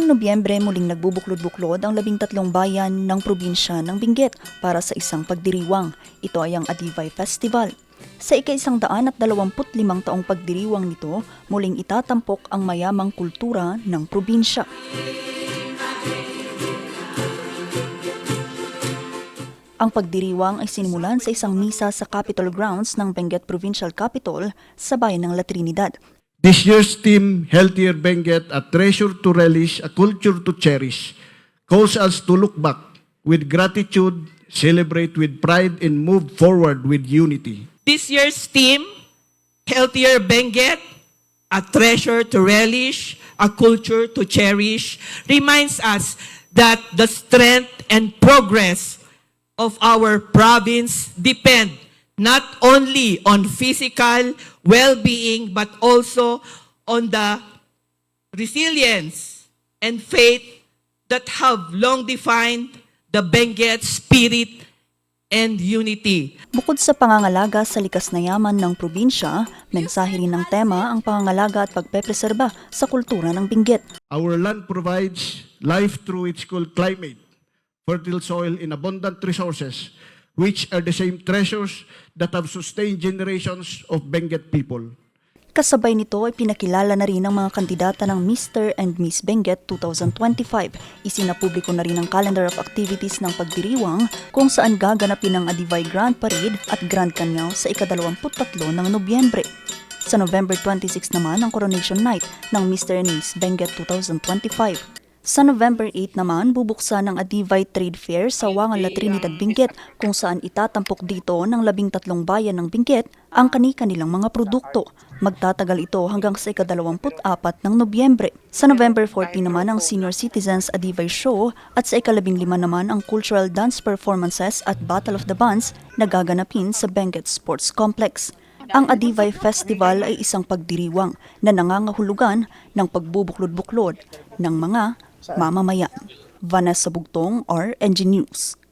Nobyembre muling nagbubuklod-buklod ang labing tatlong bayan ng probinsya ng Benguet para sa isang pagdiriwang. Ito ay ang Adivay Festival. Sa ika-isang daan at dalawamput limang taong pagdiriwang nito, muling itatampok ang mayamang kultura ng probinsya. Ang pagdiriwang ay sinimulan sa isang misa sa Capitol Grounds ng Benguet Provincial Capital sa bayan ng La Trinidad. This year's theme, Healthier Benguet, a treasure to relish, a culture to cherish, calls us to look back with gratitude, celebrate with pride, and move forward with unity. This year's theme, Healthier Benguet, a treasure to relish, a culture to cherish, reminds us that the strength and progress of our province depend not only on physical well-being but also on the resilience and faith that have long defined the Benguet spirit and unity. Bukod sa pangangalaga sa likas na yaman ng probinsya, mensahe rin ng tema ang pangangalaga at pagpepreserba sa kultura ng Benguet. Our land provides life through its cool climate, fertile soil, and abundant resources, which are the same treasures that have sustained generations of Benguet people. Kasabay nito ay pinakilala na rin ang mga kandidata ng Mr. and Miss Benguet 2025. Isinapubliko na rin ang calendar of activities ng pagdiriwang kung saan gaganapin ang Adivay Grand Parade at Grand Canyaw sa ikadalawamput-tatlo ng Nobyembre. Sa November 26 naman ang Coronation Night ng Mr. and Miss Benguet 2025. Sa November 8 naman, bubuksan ang Adivay Trade Fair sa Wangan La Trinidad, Benguet kung saan itatampok dito ng labing tatlong bayan ng Benguet ang kani-kanilang mga produkto. Magtatagal ito hanggang sa ikadalawamput-apat ng Nobyembre. Sa November 14 naman ang Senior Citizens Adivay Show at sa ikalabing lima naman ang cultural dance performances at Battle of the Bands na gaganapin sa Benguet Sports Complex. Ang Adivay Festival ay isang pagdiriwang na nangangahulugan ng pagbubuklod-buklod ng mga mamamayan. Vanessa Bugtong, RNG News.